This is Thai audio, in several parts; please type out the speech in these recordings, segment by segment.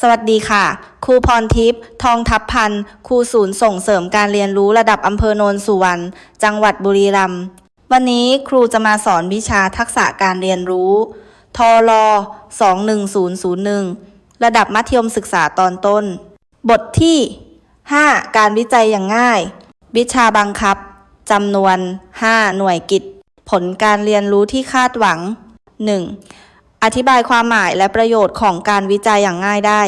สวัสดีค่ะ ครูพรทิพย์ทองทัพพันธ์ครูศูนย์ส่งเสริมการเรียนรู้ระดับอำเภอโนนสุวรรณจังหวัดบุรีรัมย์วันนี้ครูจะมาสอนวิชาทักษะการเรียนรู้ทล21001 ระดับมัธยมศึกษาตอนต้น บทที่ 5 การวิจัยอย่างง่าย วิชาบังคับจำนวน 5 หน่วยกิจ ผลการเรียนรู้ที่คาดหวัง 1. อธิบายความหมายและประโยชน์ของการวิจัยอย่างง่ายได้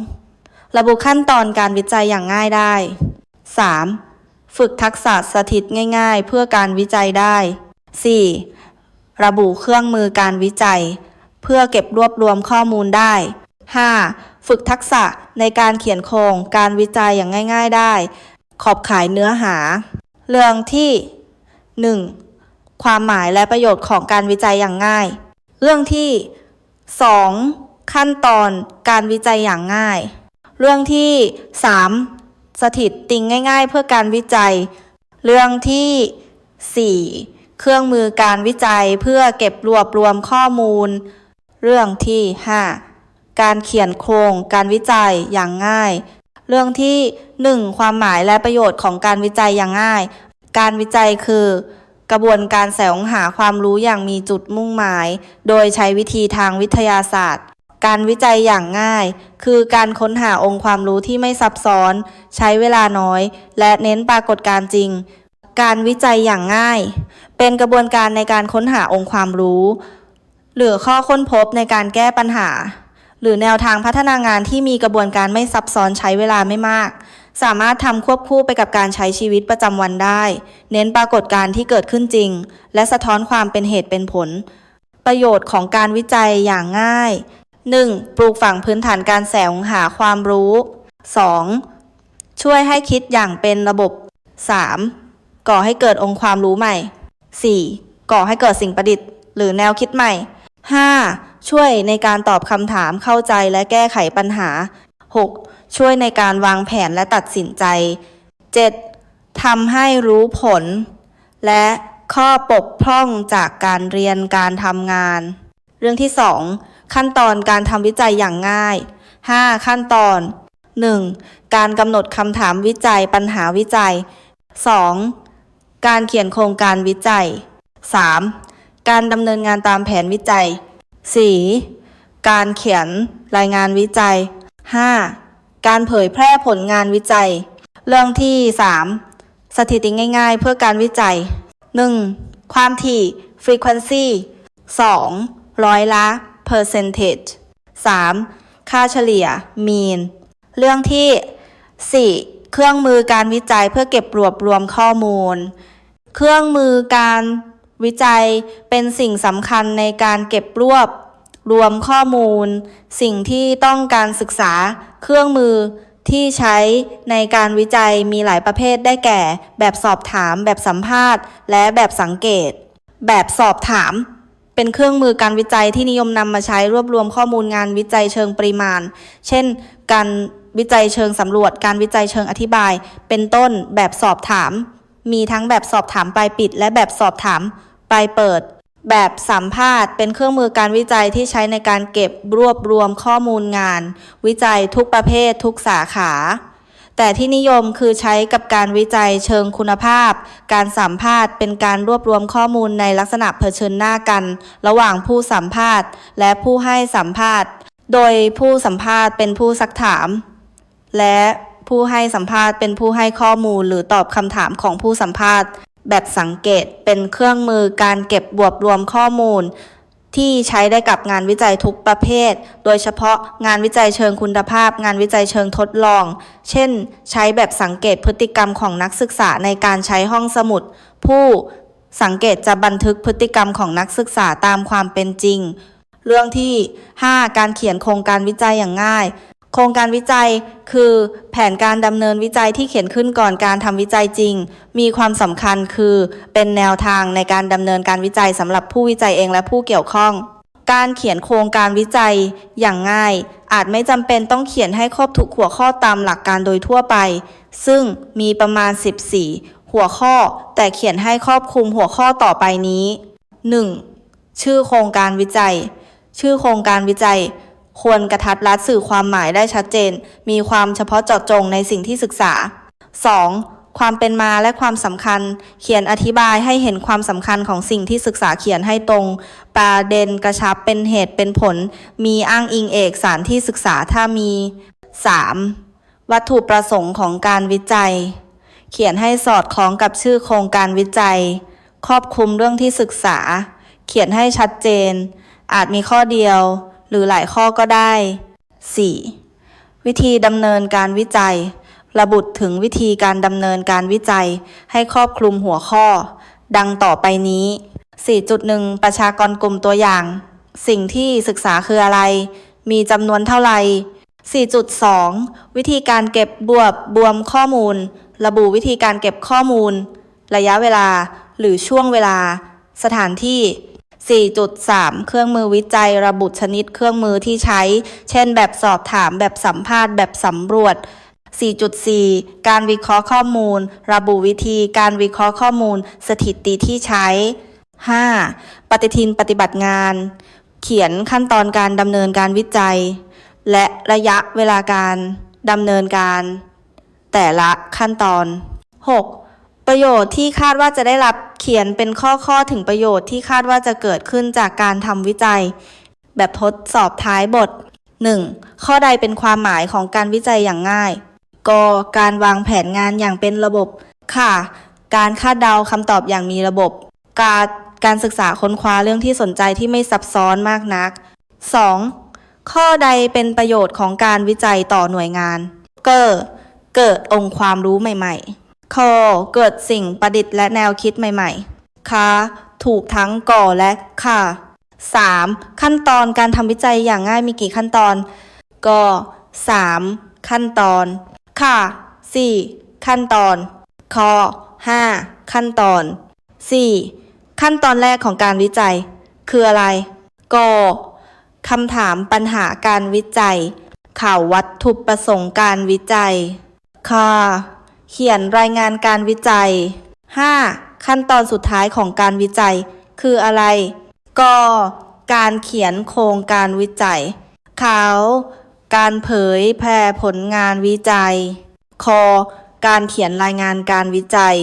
2. ระบุขั้นตอนการวิจัยอย่างง่ายได้ 3. ฝึกทักษะสถิตง่าย ๆ เพื่อการวิจัยได้ 4. ระบุเครื่องมือการวิจัย เพื่อเก็บรวบรวมข้อมูลได้ 5. ฝึกทักษะในการเขียนโครงการวิจัยอย่างง่าย ๆได้ ขอบข่ายเนื้อหา เรื่องที่ 1. ความหมายและประโยชน์ของการวิจัยอย่างง่าย เรื่องที่ 2. ขั้นตอนการวิจัยอย่างง่าย เรื่องที่ 3. สถิตติงง่าย ๆ เพื่อการวิจัย เรื่องที่ 4. เครื่องมือการวิจัยเพื่อเก็บรวบรวมข้อมูล เรื่องที่ 5. การเขียนโครงการวิจัยอย่างง่าย เรื่องที่ 1. ความหมายและประโยชน์ของการวิจัยอย่างง่าย การวิจัยคือ กระบวนการแสวงหาความรู้อย่างมีจุดมุ่งหมาย โดยใช้วิธีทางวิทยาศาสตร์ การวิจัยอย่างง่าย คือการค้นหาองค์ความรู้ที่ไม่ซับซ้อน ใช้เวลาน้อย และเน้นปรากฏการณ์จริง การวิจัยอย่างง่าย เป็นกระบวนการในการค้นหาองค์ความรู้ หรือข้อค้นพบในการแก้ปัญหา หรือแนวทางพัฒนางานที่มีกระบวนการไม่ซับซ้อนใช้เวลาไม่มาก สามารถทำควบคู่ไปกับการใช้ชีวิตประจำวันได้ เน้นปรากฏการณ์ที่เกิดขึ้นจริง และสะท้อนความเป็นเหตุเป็นผล ประโยชน์ของการวิจัยอย่างง่าย 1. ปลูกฝังพื้นฐานการแสวงหาความรู้ 2. ช่วยให้คิดอย่างเป็นระบบ 3. ก่อให้เกิดองค์ความรู้ใหม่ 4. ก่อให้เกิดสิ่งประดิษฐ์ หรือแนวคิดใหม่ 5. ช่วยในการตอบคำถามเข้าใจและแก้ไขปัญหา 6. ช่วยในการวางแผนและตัดสินใจ 7. ทำให้รู้ผล และข้อปกพร่องจากการเรียนการทำงาน เรื่องที่ 2 ขั้นตอนการทำวิจัยอย่างง่าย 5. ขั้นตอน 1. การกำหนดคำถามวิจัยปัญหาวิจัย 2. การเขียนโครงการวิจัย 3. การดำเนินงานตามแผนวิจัย 4. การเขียนรายงานวิจัย 5. การเผยแพร่ผลงานวิจัย เรื่องที่ 3 สถิติง่ายๆ เพื่อการวิจัย 1. ความถี่ frequency 2. ร้อยละ percentage 3. ค่าเฉลี่ย mean เรื่องที่ 4. เครื่องมือการวิจัยเพื่อเก็บรวบรวมข้อมูล เครื่องมือการวิจัยเป็นสิ่งสำคัญในการเก็บรวบ รวมข้อมูล สิ่งที่ต้องการศึกษา เครื่องมือที่ใช้ในการวิจัยมีหลายประเภทได้แก่ แบบสอบถาม แบบสัมภาษณ์ และแบบสังเกต แบบสอบถาม เป็นเครื่องมือการวิจัยที่นิยมนำมาใช้รวบรวมข้อมูลงานวิจัยเชิงปริมาณ เช่น การวิจัยเชิงสำรวจ การวิจัยเชิงอธิบาย เป็นต้นแบบสอบถาม มีทั้งแบบสอบถามปลายปิด และแบบสอบถามปลายเปิด แบบสัมภาษณ์เป็นเครื่องมือการวิจัยที่ใช้ในการเก็บรวบรวมข้อมูลงาน วิจัยทุกประเภททุกสาขา แต่ที่นิยมคือใช้กับการวิจัยเชิงคุณภาพ การสัมภาษณ์เป็นการรวบรวมข้อมูลในลักษณะเผชิญหน้ากัน ระหว่างผู้สัมภาษณ์ และผู้ให้สัมภาษณ์ โดยผู้สัมภาษณ์เป็นผู้ซักถาม และผู้ให้สัมภาษณ์เป็นผู้ให้ข้อมูลหรือตอบคำถามของผู้สัมภาษณ์ แบบสังเกตเป็นเครื่องมือการเก็บรวบรวมข้อมูล ที่ใช้ได้กับงานวิจัยทุกประเภท โดยเฉพาะงานวิจัยเชิงคุณภาพ งานวิจัยเชิงทดลอง เช่น ใช้แบบสังเกตพฤติกรรมของนักศึกษาในการใช้ห้องสมุด ผู้สังเกตจะบันทึกพฤติกรรมของนักศึกษาตามความเป็นจริง เรื่องที่ 5 การเขียนโครงการวิจัยอย่างง่าย โครงการวิจัยคือแผนการดำเนินวิจัยที่เขียนขึ้นก่อนการทำวิจัยจริง มีความสำคัญคือเป็นแนวทางในการดำเนินการวิจัยสำหรับผู้วิจัยเองและผู้เกี่ยวข้อง การเขียนโครงการวิจัยอย่างง่าย อาจไม่จำเป็นต้องเขียนให้ครบทุกหัวข้อตามหลักการโดยทั่วไป ซึ่งมีประมาณ 14 หัวข้อ แต่เขียนให้ครอบคลุมหัวข้อต่อไปนี้ 1. ชื่อโครงการวิจัย ชื่อโครงการวิจัย ควรกระทัดรัดสื่อความหมายได้ชัดเจน มีความเฉพาะเจาะจงในสิ่งที่ศึกษา 2. ความเป็นมาและความสำคัญ เขียนอธิบายให้เห็นความสำคัญของสิ่งที่ศึกษาเขียนให้ตรง ประเด็นกระชับเป็นเหตุเป็นผล มีอ้างอิงเอกสารที่ศึกษาถ้ามี 3. วัตถุประสงค์ของการวิจัย เขียนให้สอดคล้องกับชื่อโครงการวิจัย ครอบคลุมเรื่องที่ศึกษา เขียนให้ชัดเจน อาจมีข้อเดียว หรือหลายข้อก็ได้ 4. วิธีดำเนินการวิจัย ระบุถึงวิธีการดำเนินการวิจัย ให้ครอบคลุมหัวข้อ ดังต่อไปนี้ 4.1 ประชากรกลุ่มตัวอย่าง สิ่งที่ศึกษาคืออะไร มีจำนวนเท่าไหร่4.2 วิธีการเก็บบวบบวมข้อมูล ระบุวิธีการเก็บข้อมูล ระยะเวลา หรือช่วงเวลา สถานที่ 4.3 เครื่องมือวิจัยระบุชนิดเครื่องมือที่ใช้ เช่น แบบสอบถามแบบสัมภาษณ์แบบสำรวจ4.4 การวิเคราะห์ข้อมูล ระบุวิธีการวิเคราะห์ข้อมูล สถิติที่ใช้ 5. ปฏิทินปฏิบัติงาน เขียนขั้นตอนการดำเนินการวิจัย และระยะเวลาการดำเนินการ แต่ละขั้นตอน 6. ประโยชน์ที่คาดว่าจะได้รับเขียนเป็นข้อข้อๆถึงประโยชน์ที่คาดว่าจะเกิดขึ้นจากการทำวิจัย แบบทดสอบท้ายบท 1. ข้อใดเป็นความหมายของการวิจัยอย่างง่ายกการวางแผนงานอย่างเป็นระบบ ค่ะ การคาดเดาคำตอบอย่างมีระบบ กาการศึกษาค้นคว้าเรื่องที่สนใจที่ไม่ซับซ้อนมากนัก 2. ข้อใดเป็นประโยชน์ของการวิจัยต่อหน่วยงาน เกอเกิดองค์ความรู้ใหม่ ๆ คอเกิดสิ่งประดิษฐ์และแนวคิดใหม่ๆคาถูกทั้งก่อและค่ะ 3. ขั้นตอนการทำวิจัยอย่างง่ายมีกี่ขั้นตอนก็ 3. ขั้นตอน ค่ะ 4. ขั้นตอนคอ 5. ขั้นตอน 4. ขั้นตอนแรกของการวิจัย คืออะไรกคำถามปัญหาการวิจัย ข่าววัตถุประสงค์การวิจัย ค่ะ เขียนรายงานการวิจัย 5. ขั้นตอนสุดท้ายของการวิจัย คืออะไร ก การเขียนโครงการวิจัย เขา การเผยแพร่ผลงานวิจัย ค การเขียนรายงานการวิจัย